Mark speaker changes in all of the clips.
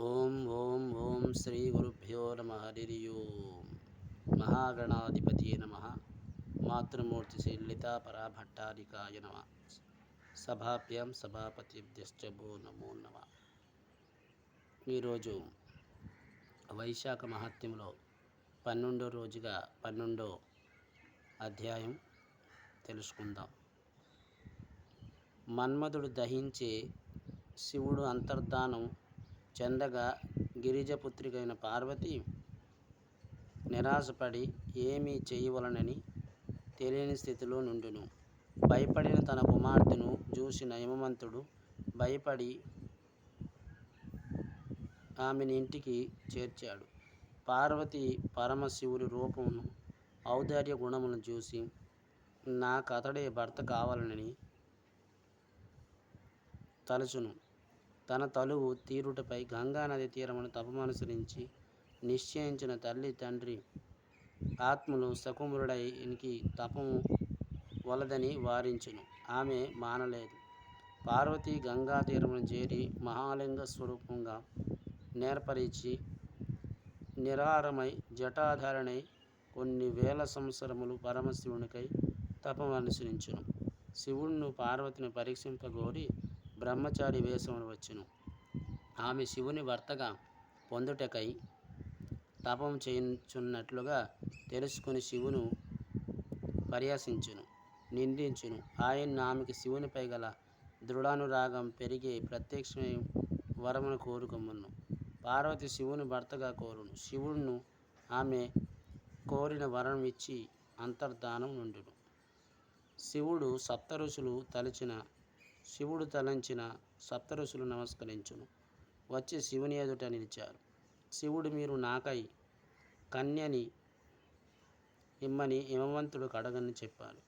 Speaker 1: ఓం ఓం ఓం శ్రీ గురుభ్యో నమ హరి ఓం. మహాగణాధిపతి నమ. మాతృమూర్తి శ్రీలిత పరాభట్టారికాయ నమ. సభాభ్యాం సభాపతిభ్యశ్చభో నమో నమ. ఈరోజు వైశాఖ మహత్యంలో పన్నెండో రోజుగా పన్నెండో అధ్యాయం తెలుసుకుందాం. మన్మధుడు దహించే శివుడు అంతర్ధానం చెందగా గిరిజపుత్రికైన పార్వతి నిరాశపడి ఏమీ చేయవలనని తెలియని స్థితిలో నుండును. భయపడిన తన కుమార్తెను చూసిన యమవంతుడు భయపడి ఆమెని ఇంటికి చేర్చాడు. పార్వతి పరమశివుడి రూపమును ఔదార్య గుణములను చూసి నాకతడే భర్త కావాలనని తలచును. తన తలువు తీరుటపై గంగానది తీరమును తపమనుసరించి నిశ్చయించిన తల్లి తండ్రి ఆత్మలు సకుమురుడై ఇనికి తపము వలదని వారించును. ఆమె మానలేదు. పార్వతి గంగా తీరమును చేరి మహాలింగ స్వరూపంగా నేర్పరిచి నిరారమై జటాధారణై కొన్ని వేల సంవత్సరములు పరమశివునికై తపమనుసరించును. శివుణ్ణు శివుణ్ణి పార్వతిని పరీక్షింపగోరి బ్రహ్మచారి వేషమును వచ్చును. ఆమె శివుని భర్తగా పొందుటకై తపం చేయించున్నట్లుగా తెలుసుకుని శివును పరిహసించును నిందించును. ఆయన ఆమెకి శివునిపై గల దృఢానురాగం పెరిగి ప్రత్యక్షమై వరమును కోరుకొమ్మను. పార్వతి శివుని భర్తగా కోరును. శివుడును ఆమె కోరిన వరం ఇచ్చి అంతర్ధానం నుండును. శివుడు సప్త ఋషులు తలచిన శివుడు తలంచిన సప్తఋషులు నమస్కరించును. వచ్చి శివుని ఎదుట నిలిచారు. శివుడు మీరు నాకై కన్యని ఇమ్మని హిమవంతుడు కడగని చెప్పారు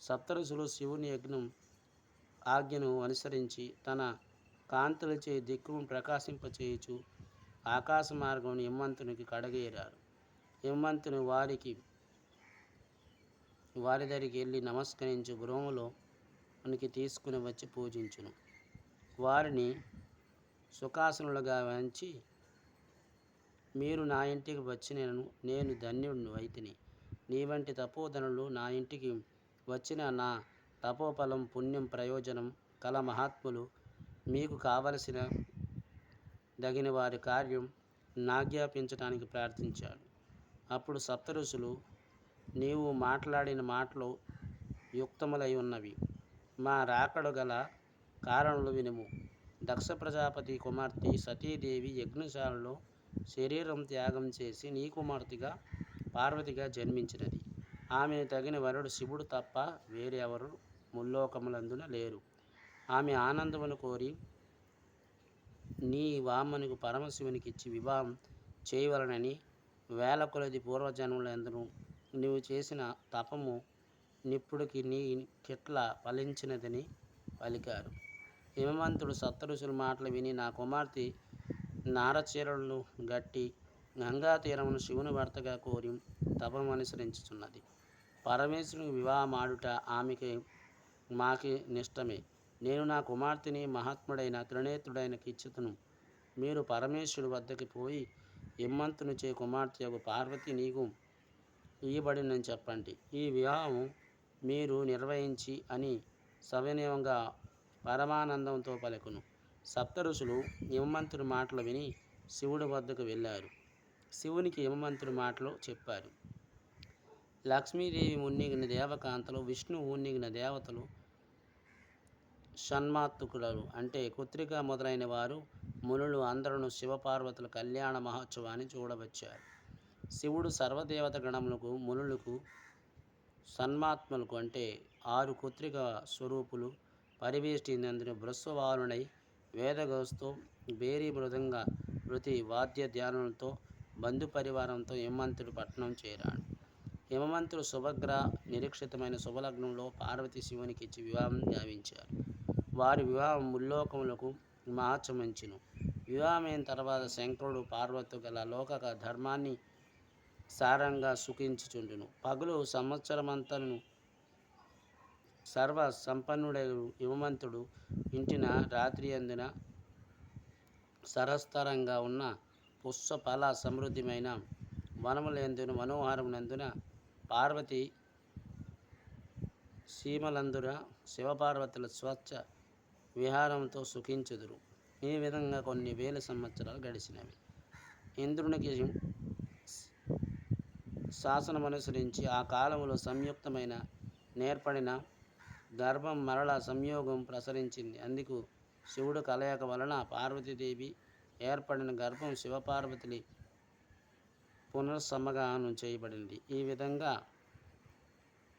Speaker 1: సప్తఋషులు శివుని యజ్ఞం ఆజ్ఞను అనుసరించి తన కాంతులచే దిక్కును ప్రకాశింపచేయచు ఆకాశ మార్గం హిమంతునికి కడగేరారు. హిమంతుని వారికి వారి దగ్గరికి వెళ్ళి నమస్కరించు గురువులో మనకి తీసుకుని వచ్చి పూజించును. వారిని సుఖాసనులుగా వంచి మీరు నా ఇంటికి వచ్చినను నేను ధన్యుడిని వైతిని నీ వంటి తపోధనులు నా ఇంటికి వచ్చిన నా తపోఫలం పుణ్యం ప్రయోజనం కల మహాత్ములు మీకు కావలసిన దగిన వారి కార్యం నాజ్ఞాపించడానికి ప్రార్థించాడు. అప్పుడు సప్తఋషులు నీవు మాట్లాడిన మాటలు యుక్తములై ఉన్నవి. మా రాకడు గల కారణులు వినుము. దక్ష ప్రజాపతి కుమార్తె సతీదేవి యజ్ఞశాలలో శరీరం త్యాగం చేసి నీ కుమార్తెగా పార్వతిగా జన్మించినది. ఆమెను తగిన వరుడు శివుడు తప్ప వేరెవరు ముల్లోకములందున లేరు. ఆమె ఆనందమును కోరి నీ వామనుకు పరమశివునికి ఇచ్చి వివాహం చేయవలనని వేల కొలది పూర్వజన్మలందరూ నీవు చేసిన తపము నిప్పుడికి నీ కిట్ల ఫలించినదని పలికారు. హిమవంతుడు సప్తఋషుల మాటలు విని నా కుమార్తె నారచీరలను గట్టి గంగా తీరమును శివుని భర్తగా కోరి తపం అనుసరించుచున్నది. పరమేశ్వరుని వివాహమాడుట ఆమెకి మాకి నిష్టమే. నేను నా కుమార్తెని మహాత్ముడైన త్రినేత్రుడైన కిచ్చుతును. మీరు పరమేశ్వరుడు వద్దకి పోయి హిమ్మంతుని చే కుమార్తె యొక్క పార్వతి నీకు ఇయ్యబడినని చెప్పండి. ఈ వివాహం మీరు నిర్వహించి అని సవినయంగా పరమానందంతో పలుకును. సప్తరుషులు ఋషులు హిమవంతుడి మాటలు విని శివుడి వద్దకు వెళ్ళారు. శివునికి హిమవంతుడి మాటలు చెప్పారు. లక్ష్మీదేవి ఉన్నిగిన దేవకాంతలు విష్ణువు ఉన్నిగిన దేవతలు షణ్మాత్తుకులు అంటే కుత్రిక మొదలైన వారు మునులు అందరూ శివపార్వతుల కళ్యాణ మహోత్సవాన్ని చూడవచ్చారు. శివుడు సర్వదేవత గణములకు మునులకు సన్మాత్మలకు అంటే ఆరు కుత్రిక స్వరూపులు పరివేష్టినందున బృస్వవాలునై వేదగోస్తో బేరీ మృదంగ వృతి వాద్య ధ్యానంతో బంధు పరివారంతో హిమంతుడు పట్టణం చేరాడు. హిమవంతుడు శుభగ్ర నిరీక్షితమైన శుభలగ్నంలో పార్వతి శివునికి ఇచ్చి వివాహం గావించారు వారి వివాహం ముల్లోకములకు మహాచమంచును వివాహమైన తర్వాత శంకరుడు పార్వతి గల లోక ధర్మాన్ని సారంగా సుఖించుచుండును. పగులు సంవత్సరమంతను సర్వ సంపన్నుడై యువమంతుడు ఇంటిన రాత్రి అందిన సరస్తరంగా ఉన్న పుష్పఫల సమృద్ధిమైన వనములందున మనోహరమునందున పార్వతి సీమలందున శివపార్వతుల స్వచ్ఛ విహారంతో సుఖించుదురు. ఈ విధంగా కొన్ని వేల సంవత్సరాలు గడిచినవి. ఇంద్రునికి శాసనమనుసరించి ఆ కాలంలో సంయుక్తమైన నేర్పడిన గర్భం మరల సంయోగం ప్రసరించింది. అందుకు శివుడు కలయిక వలన పార్వతీదేవి ఏర్పడిన గర్భం శివపార్వతిని పునర్సమగానం చేయబడింది. ఈ విధంగా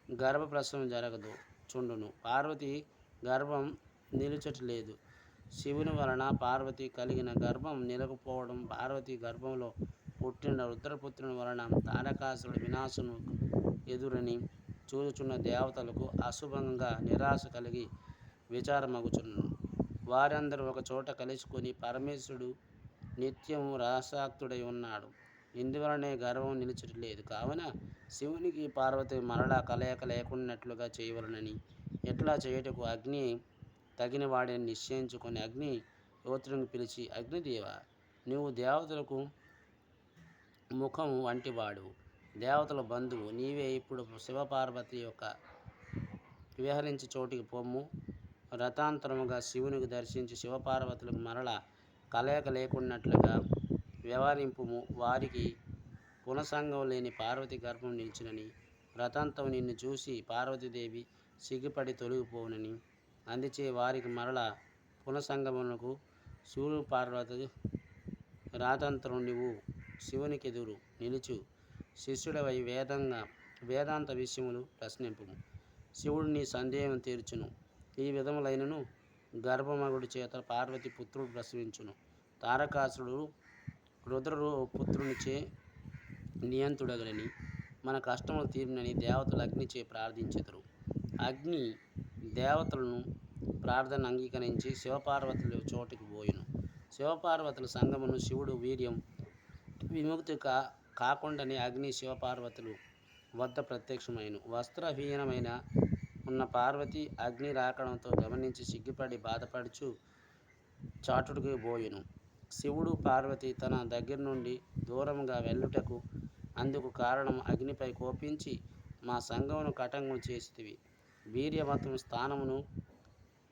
Speaker 1: గర్భప్రసవం జరగదు చుండును. పార్వతి గర్భం నిలుచట్లేదు. శివుని వలన పార్వతి కలిగిన గర్భం నిలకపోవడం పార్వతి గర్భంలో పుట్టిన రుద్రపుత్రుని వలన తారకాసుడు వినాశను ఎదురని చూచుచున్న దేవతలకు అశుభంగా నిరాశ కలిగి విచారమగుచున్నాను వారందరూ ఒక చోట కలుసుకొని పరమేశ్వరుడు నిత్యం రాసాక్తుడై ఉన్నాడు. ఇందువలనే గర్వం నిలిచట్లేదు. కావున శివునికి పార్వతి మరలా కలయిక లేకున్నట్లుగా చేయవలనని ఎట్లా చేయుటకు అగ్ని తగిన వాడిని నిశ్చయించుకొని అగ్ని యువతులను పిలిచి అగ్నిదేవ నువ్వు దేవతలకు ముఖం వంటివాడు దేవతల బంధువు నీవే ఇప్పుడు శివపార్వతి యొక్క విహరించి చోటికి పొమ్ము. రథాంతరముగా శివునికి దర్శించి శివపార్వతులకు మరల కలయిక లేకున్నట్లుగా వ్యవహరింపుము. వారికి పునసంగం లేని పార్వతి గర్భం నిలిచినని రథంతం నిన్ను చూసి పార్వతీదేవి సిగ్గుపడి తొలగిపోవునని అందుచే వారికి మరల పునసంగమునకు శివుడు పార్వతి రాతంత్రం నువ్వు శివునికి ఎదురు నిలుచు. శిష్యుడవై వేదంగా వేదాంత విషయములు ప్రశ్నింపు శివుడు నీ సందేహం తీర్చును. ఈ విధములైనను గర్భమగుడి చేత పార్వతి పుత్రుడు ప్రసవించును. తారకాసుడు రుద్ర పుత్రునిచే నియంతుడగలని మన కష్టములు తీరునని దేవతలు అగ్నిచే ప్రార్థించెదరు. అగ్ని దేవతలను ప్రార్థన అంగీకరించి శివపార్వతులు చోటికి పోయును. శివపార్వతుల సంగమును శివుడు వీర్యం విముక్తి కా కాకుండానే అగ్ని శివపార్వతులు వద్ద ప్రత్యక్షమైన. వస్త్రహీనమైన ఉన్న పార్వతి అగ్ని రాకడంతో గమనించి సిగ్గుపడి బాధపడుచు చాటుడికి పోయెను శివుడు పార్వతి తన దగ్గర నుండి దూరంగా వెళ్ళుటకు అందుకు కారణం అగ్నిపై కోపించి మా సంఘమును కటంగం చేసితివి. వీర్యవతం స్థానమును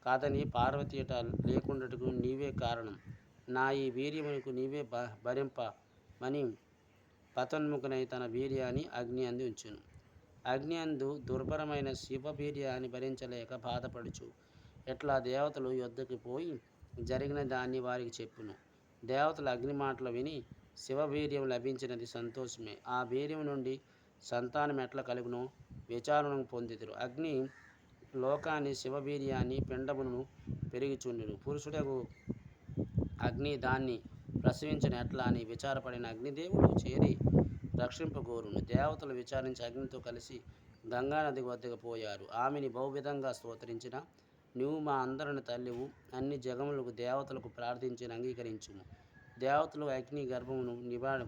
Speaker 1: కాదని పార్వతి లేకుండటకు లేకుండాటకు నీవే కారణం. నా ఈ వీర్యమునకు నీవే భరింప మని పతన్ముఖనై తన వీర్యాన్ని అగ్ని అంది ఉంచును. అగ్ని అందు దుర్భరమైన శివవీర్యాన్ని భరించలేక బాధపడుచు ఎట్లా దేవతలు యుద్ధకి పోయి జరిగిన దాన్ని వారికి చెప్పును. దేవతల అగ్ని మాటలు విని శివవీర్యం లభించినది సంతోషమే. ఆ వీర్యం నుండి సంతానం ఎట్లా కలుగును? విచారణ పొందితురు. అగ్ని లోకాన్ని శివవీర్యాన్ని పిండమును పెరిగిచుండును. పురుషుడకు అగ్ని దాన్ని ప్రసవించిన ఎట్లా అని విచారపడిన అగ్నిదేవుడు చేరి రక్షింపగోరును. దేవతలు విచారించి అగ్నితో కలిసి గంగానది వద్దకు పోయారు. ఆమెని బహువిధంగా స్తోత్రించిన నువ్వు మా అందరిని తల్లివు. అన్ని జగములకు దేవతలకు ప్రార్థించి అంగీకరించుము. దేవతలు అగ్ని గర్భమును నివాడ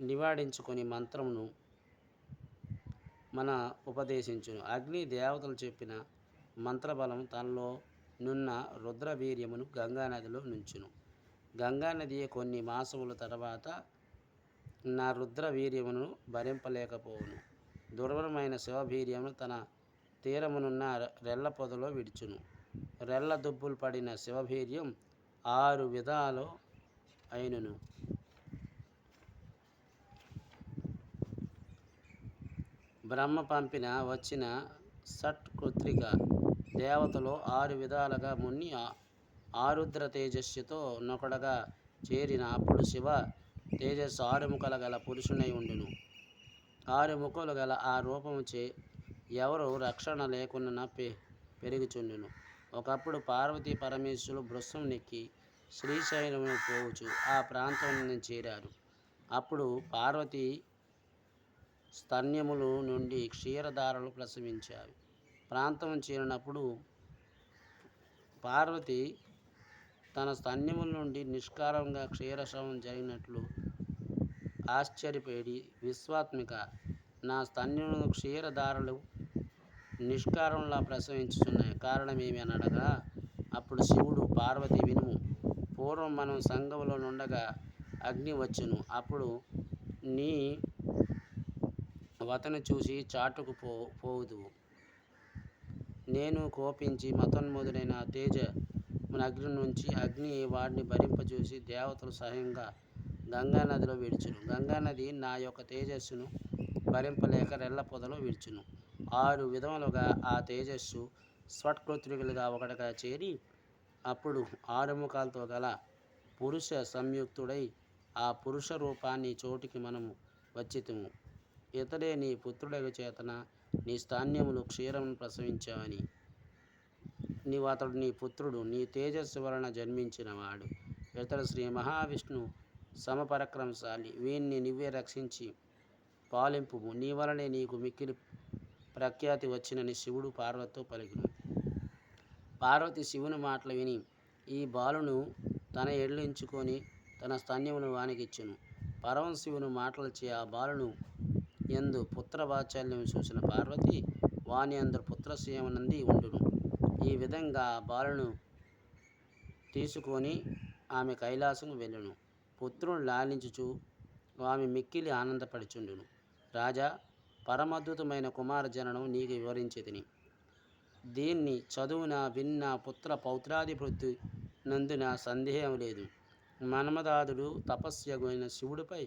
Speaker 1: నివాడించుకొని మంత్రమును మన ఉపదేశించును. అగ్ని దేవతలు చెప్పిన మంత్రబలం తనలో నున్న రుద్రవీర్యమును గంగానదిలో నుంచును. గంగానది కొన్ని మాసముల తర్వాత నా రుద్ర వీర్యమును భరింపలేకపోవును. దుర్బలమైన శివవీర్యమును తన తీరమునున్న రెల్ల పొదలో విడుచును. రెల్ల దుబ్బులు పడిన శివవీర్యం ఆరు విధాలు అయినను. బ్రహ్మ పంపిన వచ్చిన సట్ కృత్రిక దేవతలో ఆరు విధాలుగా మున్ని ఆరుద్ర తేజస్సుతో నొకడగా చేరిన అప్పుడు శివ తేజస్సు ఆరుముఖలు గల పురుషునై ఉండును. ఆరుముఖలు గల ఆ రూపముచే ఎవరు రక్షణ లేకుండా పె పెరుగుచుండును. ఒకప్పుడు పార్వతీ పరమేశ్వరులు బృస్సం నెక్కి శ్రీశైలమును పోవచ్చు ఆ ప్రాంతం చేరారు. అప్పుడు పార్వతి స్తన్యములు నుండి క్షీరధారలు ప్రసవించాయి. ప్రాంతం చేరినప్పుడు పార్వతి తన స్తన్యముల నుండి నిష్కారంగా క్షీరస్రవం జరిగినట్లు ఆశ్చర్యపేడి విశ్వాత్మిక నా స్తన్యములు క్షీరధారలు నిష్కారంలా ప్రసవించుతున్నాయి కారణం అని అడగా అప్పుడు శివుడు పార్వతి వినుము. పూర్వం మనం సంఘంలో నుండగా అగ్ని వచ్చును. అప్పుడు నీ వతను చూసి చాటుకు పో పోదు నేను కోపించి మతోన్మోదుడైన తేజ మన అగ్ని నుంచి అగ్ని వాడిని భరింపజూసి దేవతలు సహాయంగా గంగా నదిలో విడుచును. గంగా నది నా యొక్క తేజస్సును భరింపలేక రెల్ల పొదలో విడుచును. ఆరు విధములుగా ఆ తేజస్సు స్వట్కృత్రికలుగా ఒకటిగా చేరి అప్పుడు ఆరు ముఖాలతో గల పురుష సంయుక్తుడై ఆ పురుష రూపాన్ని చోటికి మనము వచ్చితుము. ఇతడే నీ పుత్రుడగ చేతన నీ స్థాన్యములు క్షీరమును ప్రసవించావని నీవు అతడు నీ పుత్రుడు నీ తేజస్సు వలన జన్మించినవాడు. ఇతడు శ్రీ మహావిష్ణు సమపరక్రమశాలి. వీణ్ణి నువ్వే రక్షించి పాలింపుము. నీ వలనే నీకు మిక్కిలి ప్రఖ్యాతి వచ్చినని శివుడు పార్వతితో పలికిను పార్వతి శివుని మాటలు విని ఈ బాలును తన ఎళ్ళించుకొని తన స్తన్యమును వానికిచ్చును. పరమ శివుని మాటలచే ఆ బాలును ఎందు పుత్ర చూసిన పార్వతి వాని అందరు పుత్రశీయమనంది ఉండును. ఈ విధంగా బాలను తీసుకొని ఆమె కైలాసం వెళ్ళును. పుత్రుని లాలించుచు ఆమె మిక్కిలి ఆనందపడుచుండును. రాజా పరమద్భుతమైన కుమార జననం నీకు వివరించేదిని దీన్ని చదువున విన్న పుత్ర పౌత్రాధిపతి నందున సందేహం లేదు. మన్మదాదుడు తపస్యమైన శివుడిపై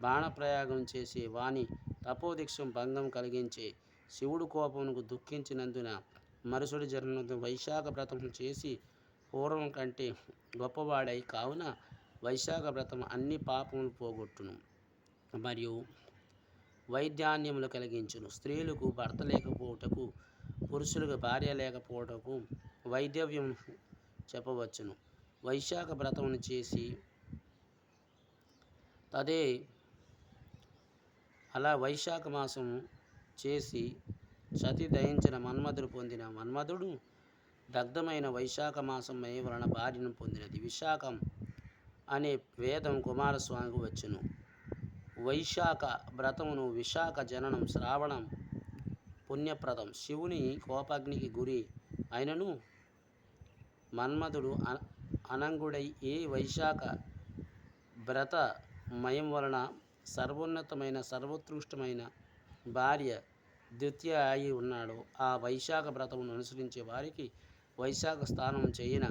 Speaker 1: బాణప్రయాగం చేసి వాని తపోదీక్షం భంగం కలిగించే శివుడు కోపమునకు దుఃఖించినందున మరుసటి జన్మను వైశాఖ వ్రతం చేసి పూర్వం కంటే గొప్పవాడై కావున వైశాఖ వ్రతం అన్ని పాపములు పోగొట్టును. మరియు వైద్యాన్యములు కలిగించును. స్త్రీలకు భర్త లేకపోవటకు పురుషులకు భార్య లేకపోవటకు వైద్యవ్యం చెప్పవచ్చును. వైశాఖ వ్రతమును చేసి తదే అలా వైశాఖ మాసం చేసి సతి దయించిన మన్మధుడు పొందిన మన్మధుడు దగ్ధమైన వైశాఖ మాసం మే వలన భార్యను పొందినది. విశాఖం అనే వేదం కుమారస్వామికి వచ్చును. వైశాఖ వ్రతమును విశాఖ జననం శ్రావణం పుణ్యప్రదం. శివుని కోపాగ్నికి గురి అయినను మన్మధుడు అన అనంగుడై ఏ వైశాఖ వ్రత మయం వలన సర్వోన్నతమైన సర్వోత్కృష్టమైన భార్య ద్వితీయ అయి ఉన్నాడు. ఆ వైశాఖ వ్రతమును అనుసరించే వారికి వైశాఖ స్నానం చేయన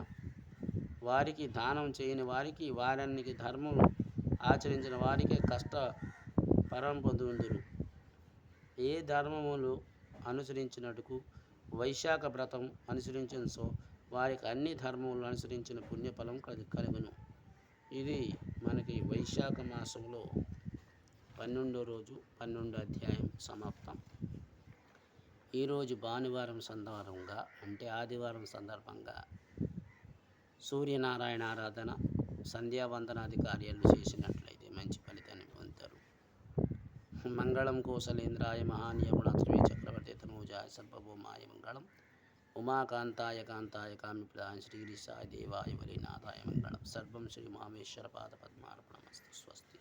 Speaker 1: వారికి దానం చేయని వారికి వారానికి ధర్మం ఆచరించిన వారికి కష్ట పరం ఏ ధర్మములు అనుసరించినట్టుకు వైశాఖ వ్రతం అనుసరించిన సో వారికి అన్ని ధర్మములు అనుసరించిన పుణ్యఫలం కలి కలుగును. ఇది మనకి వైశాఖ మాసంలో పన్నెండో రోజు పన్నెండో అధ్యాయం సమాప్తం. ఈరోజు భానువారం సందర్భంగా అంటే ఆదివారం సందర్భంగా సూర్యనారాయణ ఆరాధన సంధ్యావందనాది కార్యాలు చేసినట్లయితే మంచి ఫలితాన్ని పొందుతారు. మంగళం కోసలేంద్రాయ మహానీయముణాత్మే చక్రవర్తి తనూజాయ సర్వభూమాయ మంగళం. ఉమాకాంతాయ కాంతాయ కామిప్రదాయ శ్రీగిరిసాయ దేవాయ వలినాథాయ మంగళం. సర్వం శ్రీ మామేశ్వర పాద పద్మార్పణమస్తు స్వస్తి.